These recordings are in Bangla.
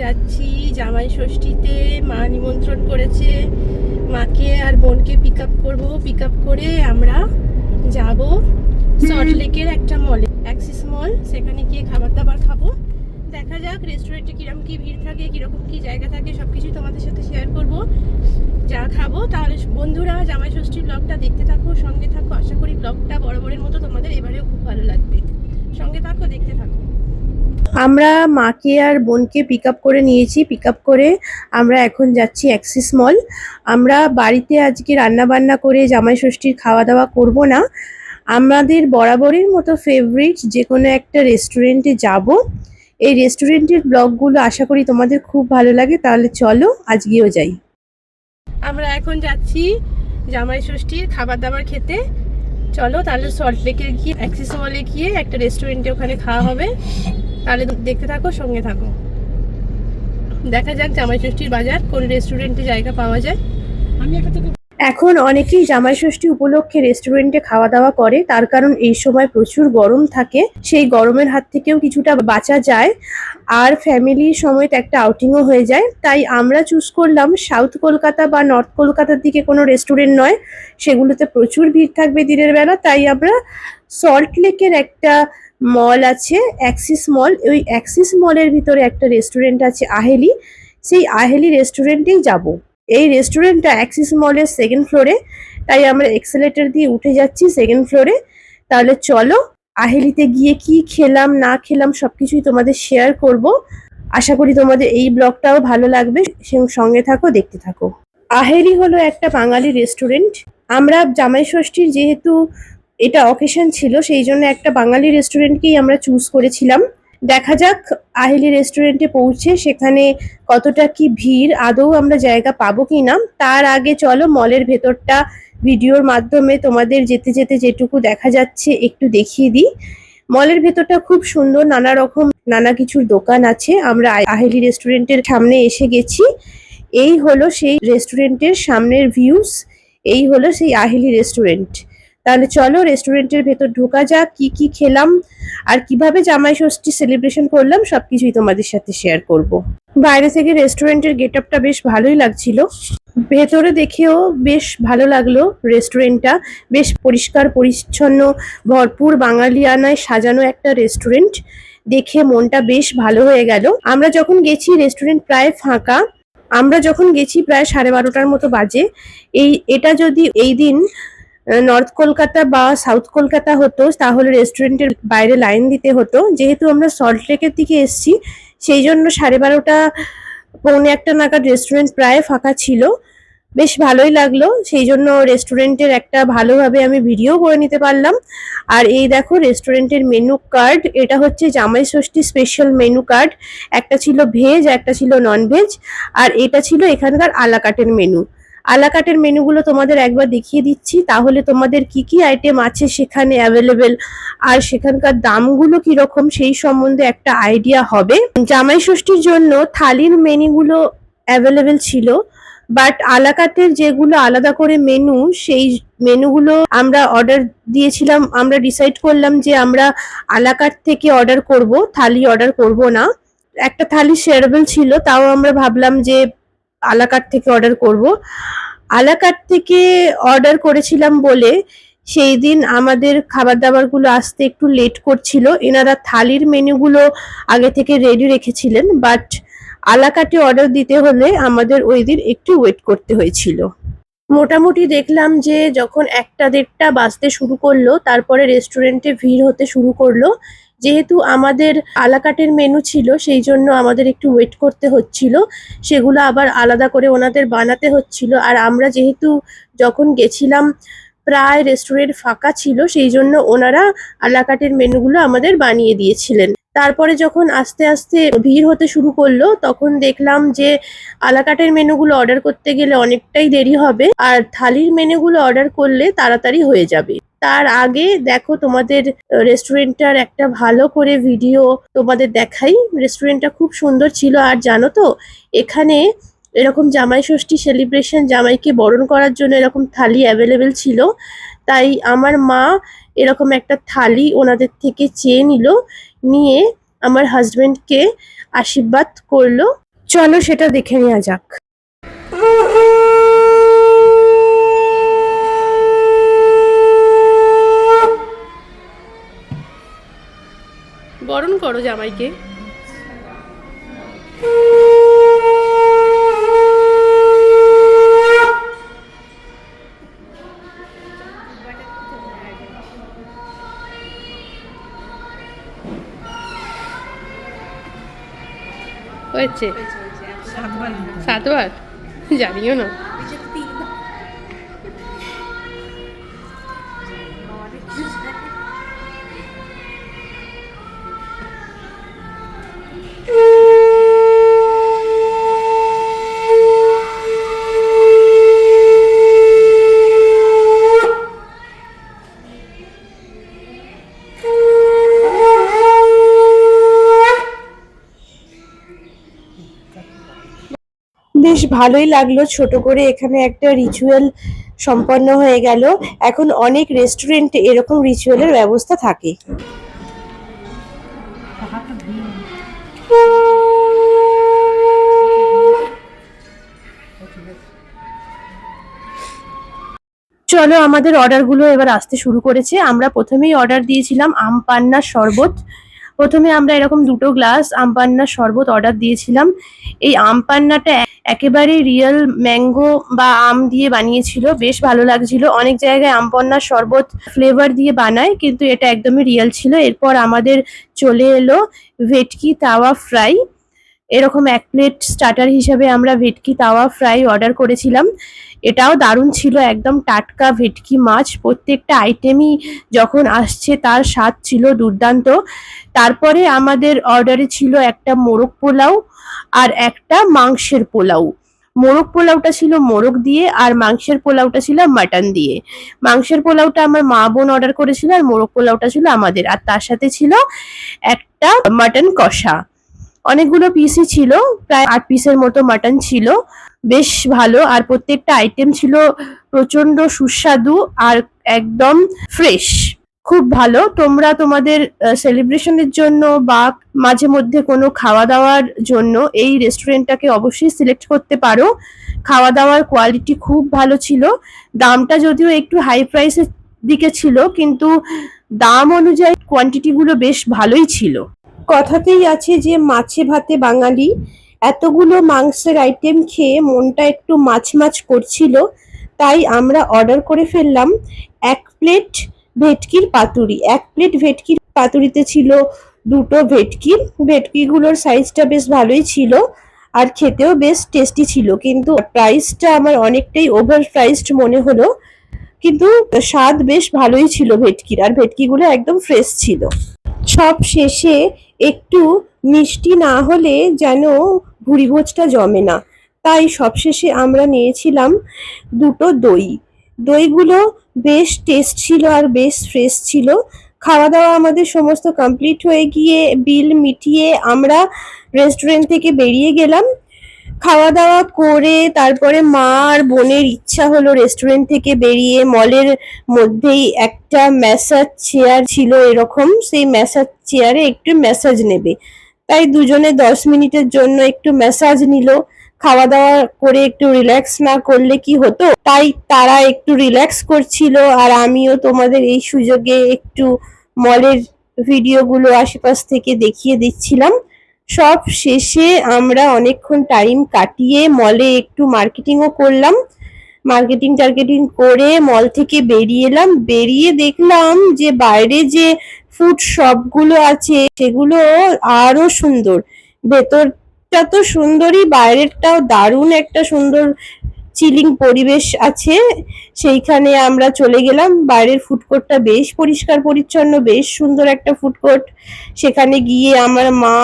যাচ্ছি জামাই ষষ্ঠীতে মা নিমন্ত্রণ করেছে। মাকে আর বোনকে পিক আপ করব পিক আপ করে আমরা যাব সল্টলেকের একটা মলে অ্যাক্সিস মল সেখানে গিয়ে খাবার দাবার খাব। দেখা যাক রেস্টুরেন্টে কীরকম কি ভিড় থাকে কীরকম কি জায়গা থাকে সব কিছুই তোমাদের সাথে শেয়ার করব। যা খাব তাহলে বন্ধুরা জামাই ষষ্ঠীর ব্লগটা দেখতে থাকো সঙ্গে থাকো। আশা করি ব্লগটা বড় বড়ের মতো তোমাদের এবারেও খুব ভালো লাগবে। সঙ্গে থাকো দেখতে থাকো। আমরা মাকে আর বোনকে পিক আপ করে নিয়েছি পিক আপ করে আমরা এখন যাচ্ছি অ্যাক্সিস মল আমরা বাড়িতে আজকে রান্না বান্না করে জামাই ষষ্ঠীর খাওয়া দাওয়া করব না। আমাদের বরাবরের মতো ফেভারিট যে কোনো একটা রেস্টুরেন্টে যাব। এই রেস্টুরেন্টের ব্লগগুলো আশা করি তোমাদের খুব ভালো লাগে, তাহলে চলো আজকেও যাই। আমরা এখন যাচ্ছি জামাই ষষ্ঠীর খাবার দাবার খেতে। চলো তাহলে সল্ট লেকে গিয়ে অ্যাক্সিস মলে গিয়ে একটা রেস্টুরেন্টে ওখানে খাওয়া হবে। তাহলে দেখতে থাকো, সঙ্গে থাকো। দেখা যাক জামাই ষষ্ঠীর বাজার, কোন রেস্টুরেন্টে জায়গা পাওয়া যায়। এখন অনেকেই জামাই ষষ্ঠী উপলক্ষে রেস্টুরেন্টে খাওয়া দাওয়া করে। তার কারণ এই সময় প্রচুর গরম থাকে। সেই গরমের হাত থেকেও কিছুটা বাঁচা যায়। আর ফ্যামিলির সমেত একটা আউটিংও হয়ে যায়। তাই আমরা চুজ করলাম সাউথ কলকাতা বা নর্থ কলকাতার দিকে কোনো রেস্টুরেন্ট নয়। সেগুলোতে প্রচুর ভিড় থাকবে দিনের বেলা। তাই আমরা সল্ট লেকের একটা মল আছে অ্যাক্সিস মল ওই অ্যাক্সিস মলের ভিতরে একটা রেস্টুরেন্ট আছে, আহেলি। সেই আহেলি রেস্টুরেন্টেই যাব। এই রেস্টুরেন্টটা অ্যাক্সিস মলের সেকেন্ড ফ্লোরে তাই আমরা এক্সেলেটার দিয়ে উঠে যাচ্ছি সেকেন্ড ফ্লোরে তাহলে চলো, আহেলিতে গিয়ে কি খেলাম, না খেলাম সবকিছুই তোমাদের শেয়ার করব। আশা করি তোমাদের এই ব্লগটাও ভালো লাগবে। সঙ্গে থাকো, দেখতে থাকো। আহেলি হলো একটা বাঙালি রেস্টুরেন্ট আমরা জামাই ষষ্ঠীর যেহেতু এটা অকেশন ছিল, সেই জন্য একটা বাঙালি রেস্টুরেন্টকেই আমরা চুজ করেছিলাম। দেখা যাক, আহেলি রেস্টুরেন্টে পৌঁছে সেখানে কতটা কি ভিড়, আদৌ আমরা জায়গা পাবো কি না। তার আগে চলো মলের ভেতরটা ভিডিওর মাধ্যমে তোমাদের যেতে যেতে যেটুকু দেখা যাচ্ছে একটু দেখিয়ে দিই। মলের ভেতরটা খুব সুন্দর, নানা রকম, নানা কিছুর দোকান আছে। আমরা আহেলি রেস্টুরেন্টের সামনে এসে গেছি। এই হলো সেই রেস্টুরেন্টের সামনের ভিউস এই হলো সেই আহেলি রেস্টুরেন্ট তাহলে চলো রেস্টুরেন্টের ভেতর ঢোকা যাক, কি কি খেলাম, আর কীভাবে জামাই ষষ্ঠী সেলিব্রেশন করলাম, সবকিছুই তোমাদের সাথে শেয়ার করব। বাইরে থেকে রেস্টুরেন্টের গেট আপটা বেশ ভালোই লাগছিল। ভেতরে দেখেও বেশ ভালো লাগল রেস্টুরেন্টটা বেশ পরিষ্কার, পরিচ্ছন্ন, ভরপুর বাঙালিয়ানায় সাজানো একটা রেস্টুরেন্ট দেখে মনটা বেশ ভালো হয়ে গেল। আমরা যখন গেছি রেস্টুরেন্ট প্রায় ফাঁকা। আমরা যখন গেছি প্রায় সাড়ে বারোটার মতো বাজে। এই, এটা যদি এই দিন নর্থ কলকাতা বা সাউথ কলকাতা হতো, তাহলে রেস্টুরেন্টের বাইরে লাইন দিতে হতো। যেহেতু আমরা সল্ট লেকের দিকে এসেছি, সেই জন্য সাড়ে বারোটা, পৌনে একটা নাগাদ রেস্টুরেন্ট প্রায় ফাঁকা ছিল। বেশ ভালোই লাগল, সেই জন্য রেস্টুরেন্টের একটা ভালোভাবে আমি ভিডিও করে নিতে পারলাম। আর এই দেখো রেস্টুরেন্টের মেনু কার্ড এটা হচ্ছে জামাই ষষ্ঠী স্পেশাল মেনু কার্ড একটা ছিল ভেজ একটা ছিল নন ভেজ আর এটা ছিল এখানকার আলাকাটের মেনু আলাকাটের মেনুগুলো তোমাদের একবার দেখিয়ে দিচ্ছি। তাহলে তোমাদের কি কি আইটেম আছে সেখানে অ্যাভেলেবেল আর সেখানকার দামগুলো কীরকম সেই সম্বন্ধে একটা আইডিয়া হবে। জামাই ষষ্ঠীর জন্য থালির মেনুগুলো অ্যাভেলেবেল ছিল। বাট আলাকাতের যেগুলো আলাদা করে মেনু সেই মেনুগুলো আমরা অর্ডার দিয়েছিলাম। আমরা ডিসাইড করলাম যে আমরা আলাকাট থেকে অর্ডার করব, থালি অর্ডার করব না। একটা থালি শেয়ারেবল ছিল, তাও আমরা ভাবলাম যে আলাকাট থেকে অর্ডার করব। আলাকাট থেকে অর্ডার করেছিলাম বলে সেই দিন আমাদের খাবার দাবারগুলো আসতে একটু লেট করছিল। এনারা থালির মেনুগুলো আগে থেকে রেডি রেখেছিলেন বাট আলাকাটে অর্ডার দিতে হলে আমাদের ওই দিন একটু ওয়েট করতে হয়েছিল। মোটামুটি দেখলাম যে যখন একটা দেড়টা বাজতে শুরু করল, তারপরে রেস্টুরেন্টে ভিড় হতে শুরু করল যেহেতু আমাদের আলাকাটের মেনু ছিল, সেই জন্য আমাদের একটু ওয়েট করতে হচ্ছিল। সেগুলো আবার আলাদা করে ওনাদের বানাতে হচ্ছিল। আর আমরা যেহেতু যখন গেছিলাম, প্রায় রেস্টুরেন্ট ফাঁকা ছিল, সেই জন্য ওনারা আলাকাটের মেনুগুলো আমাদের বানিয়ে দিয়েছিলেন। তারপরে যখন আস্তে আস্তে ভিড় হতে শুরু করল, তখন দেখলাম যে আলাকাটের মেনুগুলো অর্ডার করতে গেলে অনেকটাই দেরি হবে, আর থালির মেনুগুলো অর্ডার করলে তাড়াতাড়ি হয়ে যাবে। তার আগে দেখো তোমাদের রেস্টুরেন্টটার একটা ভালো করে ভিডিও তোমাদের দেখাই। রেস্টুরেন্টটা খুব সুন্দর ছিল, আর জানো তো, এখানে এরকম জামাই ষষ্ঠী সেলিব্রেশন জামাইকে বরণ করার জন্য এরকম থালি অ্যাভেলেবেল ছিল। তাই আমার মা এরকম একটা থালি ওনাদের থেকে চেয়ে নিল, নিয়ে আমার হাজবেন্ডকে আশীর্বাদ করল। চলো সেটা দেখে নেওয়া যাক বরণ করো জামাইকে। হয়েছে। সাতবার? জানিও না। ভালোই লাগল। ছোট করে এখানে একটা রিচুয়াল সম্পন্ন হয়ে গেল। এখন অনেক রেস্টুরেন্টে এরকম রিচুয়ালের ব্যবস্থা থাকে। চলো, আমাদের অর্ডারগুলো এবার আসতে শুরু করেছে। আমরা প্রথমেই অর্ডার দিয়েছিলাম আম পান্নার শরবত। প্রথমে আমরা এরকম দুটো গ্লাস আম পান্নার শরবত অর্ডার দিয়েছিলাম। এই আম পান্নাটা একেবারে রিয়েল ম্যাঙ্গো বা আম দিয়ে বানিয়েছিল, বেশ ভালো লাগছিল। অনেক জায়গায় আম পান্নার শরবত ফ্লেভার দিয়ে বানায়, কিন্তু এটা একদমই রিয়েল ছিল। এরপর আমাদের চলে এলো ভেটকি তাওয়া ফ্রাই এরকম এক প্লেট স্টার্টার হিসাবে আমরা ভেটকি তাওয়া ফ্রাই অর্ডার করেছিলাম। এটাও দারুণ ছিল, একদম টাটকা ভেটকি মাছ। প্রত্যেকটা আইটেমই যখন আসছে তার স্বাদ ছিল দুর্দান্ত। তারপরে আমাদের অর্ডারে ছিল একটা মোরগ পোলাও আর একটা মাংসের পোলাও। মোরগ পোলাওটা ছিল মোরগ দিয়ে আর মাংসের পোলাওটা ছিল মাটন দিয়ে। মাংসের পোলাওটা আমার মা বোন অর্ডার করেছিল আর মোরগ পোলাওটা ছিল আমাদের। আর তার সাথে ছিল একটা মাটন কষা। অনেকগুলো পিসই ছিল, প্রায় আট পিসের মতো মাটন ছিল। বেশ ভালো, আর প্রত্যেকটা আইটেম ছিল প্রচণ্ড সুস্বাদু আর একদম ফ্রেশ খুব ভালো। তোমরা তোমাদের সেলিব্রেশনের জন্য বা মাঝে মধ্যে কোনো খাওয়া দাওয়ার জন্য এই রেস্টুরেন্টটাকে অবশ্যই সিলেক্ট করতে পারো। খাওয়া দাওয়ার কোয়ালিটি খুব ভালো ছিল। দামটা যদিও একটু হাই প্রাইসের দিকে ছিল, কিন্তু দাম অনুযায়ী কোয়ান্টিটিগুলো বেশ ভালোই ছিল। কথাতেই আছে যে মাছে ভাতে বাঙালি। এতগুলো মাংসের আইটেম খেয়ে মনটা একটু মাছ মাছ করছিল, তাই আমরা অর্ডার করে ফেললাম। এক প্লেট ভেটকির পাতুরি, এক প্লেট ভেটকির পাতুরিতে ছিল দুটো ভেটকি। ভেটকিগুলোর সাইজটা বেশ ভালোই ছিল আর খেতেও বেশ টেস্টি ছিল। কিন্তু প্রাইসটা আমার অনেকটাই ওভার প্রাইসড মনে হলো। কিন্তু স্বাদ বেশ ভালোই ছিল ভেটকির, আর ভেটকিগুলো একদম ফ্রেশ ছিল। সব শেষে একটু মিষ্টি না হলে যেন ভুড়িভোজটা জমে না। তাই সবশেষে আমরা নিয়েছিলাম দুটো দই। দইগুলো বেশ টেস্ট ছিল আর বেশ ফ্রেশ ছিল। খাওয়া দাওয়া আমাদের সমস্ত কমপ্লিট হয়ে গিয়ে বিল মিটিয়ে আমরা রেস্টুরেন্ট থেকে বেরিয়ে গেলাম। খাওয়া দাওয়া করে তারপরে মা আর বোনের ইচ্ছা হলো রেস্টুরেন্ট থেকে বেরিয়ে মলের মধ্যেই একটা ম্যাসাজ চেয়ার ছিল এরকম। সেই ম্যাসাজ চেয়ারে একটু ম্যাসাজ নেবে। তাই দুজনে দশ মিনিটের জন্য একটু ম্যাসাজ নিল। খাওয়া দাওয়া করে একটু রিল্যাক্স না করলে কি হতো? তাই তারা একটু রিল্যাক্স করছিল আর আমিও তোমাদের এই সুযোগে একটু মলের ভিডিওগুলো আশেপাশ থেকে দেখিয়ে দিচ্ছিলাম। সব শেষে আমরা অনেকক্ষণ টাইম কাটিয়ে মলে একটু মার্কেটিংও করলাম। মার্কেটিং টার্গেটিং করে মল থেকে বেরিয়ে এলাম। বেরিয়ে দেখলাম যে বাইরে যে ফুড শপগুলো আছে, সেগুলো আরও সুন্দর। ভেতরটা তো সুন্দরই, বাইরেরটাও দারুণ একটা সুন্দর চিলিং পরিবেশ আছে। সেইখানে আমরা চলে গেলাম। বাইরের ফুড কোর্টটা বেশ পরিষ্কার, পরিচ্ছন্ন, বেশ সুন্দর একটা ফুড কোর্ট সেখানে গিয়ে আমার মা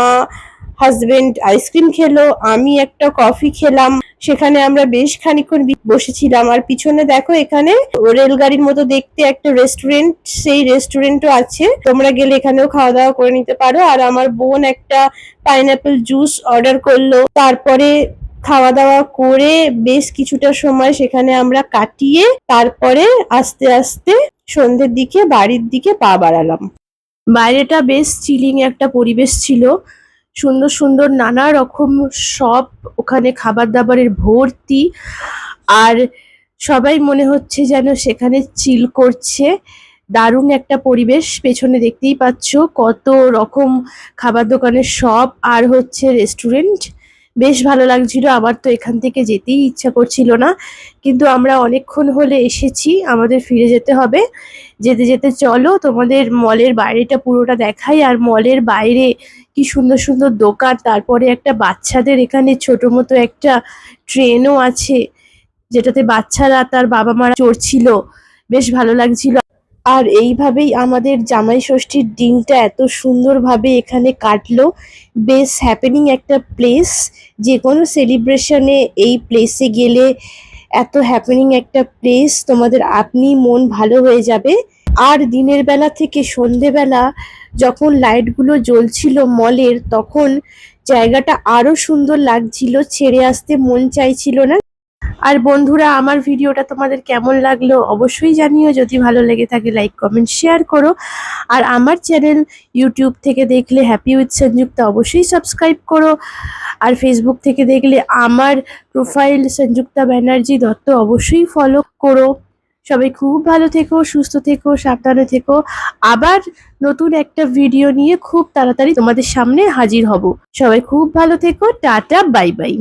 হাজবেন্ড আইসক্রিম খেলো, আমি একটা কফি খেলাম। সেখানে আমরা বেশ খানিকক্ষণ বি- বসেছিলাম। আর পিছনে দেখো এখানে রেলগাড়ির মতো দেখতে একটা রেস্টুরেন্ট সেই রেস্টুরেন্টও আছে। তোমরা গেলে এখানেও খাওয়া দাওয়া করে নিতে পারো। আর আমার বোন একটা পাইনাপেল জুস অর্ডার করল। তারপরে খাওয়া দাওয়া করে বেশ কিছুটা সময় সেখানে আমরা কাটিয়ে তারপরে আস্তে আস্তে সন্ধ্যের দিকে বাড়ির দিকে পা বাড়ালাম। বাইরেটা বেশ চিলিং একটা পরিবেশ ছিল। সুন্দর সুন্দর নানা রকম সব ওখানে খাবার দাবারের ভর্তি। আর সবাই মনে হচ্ছে যেন সেখানে চিল করছে। দারুণ একটা পরিবেশ পেছনে দেখতেই পাচ্ছ। কত রকম খাবার দোকানের সব আর হচ্ছে রেস্টুরেন্ট বেশ ভালো লাগছিল, আমার তো এখান থেকে যেতেই ইচ্ছা করছিল না। কিন্তু আমরা অনেকক্ষণ হলে এসেছি, আমাদের ফিরে যেতে হবে। যেতে যেতে চলো, তোমাদের মলের বাইরেটা পুরোটা দেখাই, আর মলের বাইরে কি সুন্দর সুন্দর দোকান, তারপরে একটা বাচ্চাদের এখানে ছোট মতো একটা ট্রেনও আছে, যেটাতে বাচ্চারা তার বাবা মারা চড়ছিল। বেশ ভালো লাগছিল। আর এইভাবেই আমাদের জামাই ষষ্ঠীর দিনটা এত সুন্দরভাবে এখানে কাটলো। বেশ হ্যাপেনিং একটা প্লেস যে কোনো সেলিব্রেশনে এই প্লেসে গেলে এত হ্যাপেনিং একটা প্লেস তোমাদের আপনি মন ভালো হয়ে যাবে। আর দিনের বেলা থেকে সন্ধেবেলা যখন লাইটগুলো জ্বলছিল মলের, তখন জায়গাটা আরও সুন্দর লাগছিল, ছেড়ে আসতে মন চাইছিল না। আর বন্ধুরা, আমার ভিডিওটা তোমাদের কেমন লাগল অবশ্যই জানিও। যদি ভালো লেগে থাকে লাইক কমেন্ট শেয়ার করো। আর আমার চ্যানেল ইউটিউব থেকে দেখলে হ্যাপি উইথ সঞ্যুক্তা অবশ্যই সাবস্ক্রাইব করো। আর ফেসবুক থেকে দেখলে আমার প্রোফাইল সংযুক্তা ব্যানার্জি দত্ত অবশ্যই ফলো করো। সবাই খুব ভালো থেকো, সুস্থ থেকো, সাবধানে থেকো। আবার নতুন একটা ভিডিও নিয়ে খুব তাড়াতাড়ি তোমাদের সামনে হাজির হব। সবাই খুব ভালো থেকো, টাটা বাই বাই